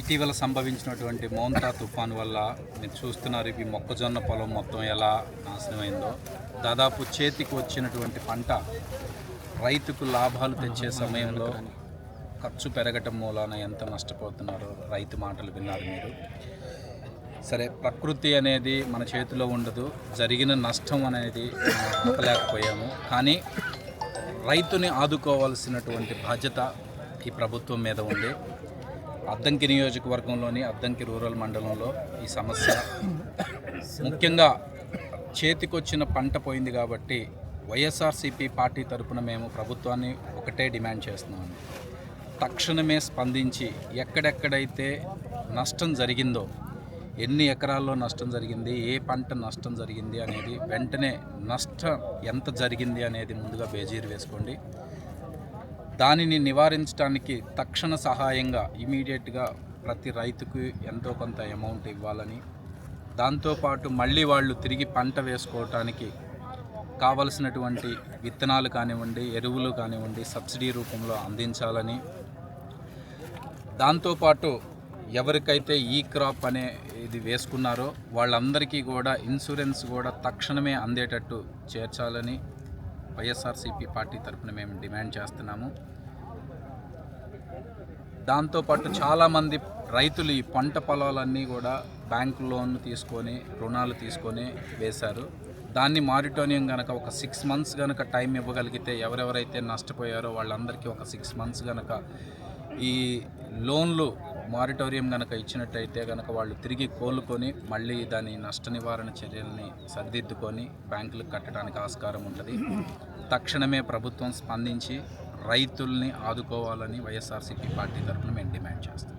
ఇటీవల సంభవించినటువంటి మౌంతా తుఫాన్ వల్ల మీరు చూస్తున్నారు ఇవి మొక్కజొన్న పొలం మొత్తం ఎలా నాశనమైందో. దాదాపు చేతికి వచ్చినటువంటి పంట రైతుకు లాభాలు తెచ్చే సమయంలో ఖర్చు పెరగటం మూలాన ఎంత నష్టపోతున్నారో రైతు మాటలు విన్నారు మీరు. సరే ప్రకృతి అనేది మన చేతిలో ఉండదు. జరిగిన నష్టం అనేది మనం ఆపలేకపోయాము. కానీ రైతుని ఆదుకోవాల్సినటువంటి బాధ్యత ఈ ప్రభుత్వం మీద ఉంది. అద్దంకి నియోజకవర్గంలోని అద్దంకి రూరల్ మండలంలో ఈ సమస్య ముఖ్యంగా చేతికొచ్చిన పంట పోయింది కాబట్టి వైఎస్ఆర్సీపీ పార్టీ తరపున మేము ప్రభుత్వాన్ని ఒకటే డిమాండ్ చేస్తున్నాము తక్షణమే స్పందించి ఎక్కడెక్కడైతే నష్టం జరిగిందో ఎన్ని ఎకరాల్లో నష్టం జరిగింది ఏ పంట నష్టం జరిగింది అనేది వెంటనే నష్టం ఎంత జరిగింది అనేది ముందుగా బేజీరు వేసుకోండి. దానిని నివారించడానికి తక్షణ సహాయంగా ఇమీడియట్గా ప్రతి రైతుకు ఎంతో కొంత అమౌంట్ ఇవ్వాలని దాంతోపాటు మళ్ళీ వాళ్ళు తిరిగి పంట వేసుకోవటానికి కావలసినటువంటి విత్తనాలు కానివ్వండి ఎరువులు కానివ్వండి సబ్సిడీ రూపంలో అందించాలని దాంతోపాటు ఎవరికైతే ఈ క్రాప్ అనే ఇది వేసుకున్నారో వాళ్ళందరికీ కూడా ఇన్సూరెన్స్ కూడా తక్షణమే అందేటట్టు చేర్చాలని వైఎస్ఆర్సీపీ పార్టీ తరఫున మేము డిమాండ్ చేస్తున్నాము. దాంతోపాటు చాలామంది రైతులు ఈ పంట పొలాలన్నీ కూడా బ్యాంకు లోన్ తీసుకొని రుణాలు తీసుకొని వేశారు. దాన్ని మారిటోనియం కనుక ఒక సిక్స్ మంత్స్ కనుక టైం ఇవ్వగలిగితే ఎవరెవరైతే నష్టపోయారో వాళ్ళందరికీ ఒక సిక్స్ మంత్స్ కనుక ఈ లోన్లు మారిటోరియం కనుక ఇచ్చినట్టయితే కనుక వాళ్ళు తిరిగి కోలుకొని మళ్ళీ దాని నష్ట నివారణ చర్యల్ని సరిదిద్దుకొని బ్యాంకులకు కట్టడానికి ఆస్కారం ఉంటుంది. తక్షణమే ప్రభుత్వం స్పందించి రైతుల్ని ఆదుకోవాలని వైఎస్ఆర్సీపీ పార్టీ తరఫున మేము డిమాండ్ చేస్తాం.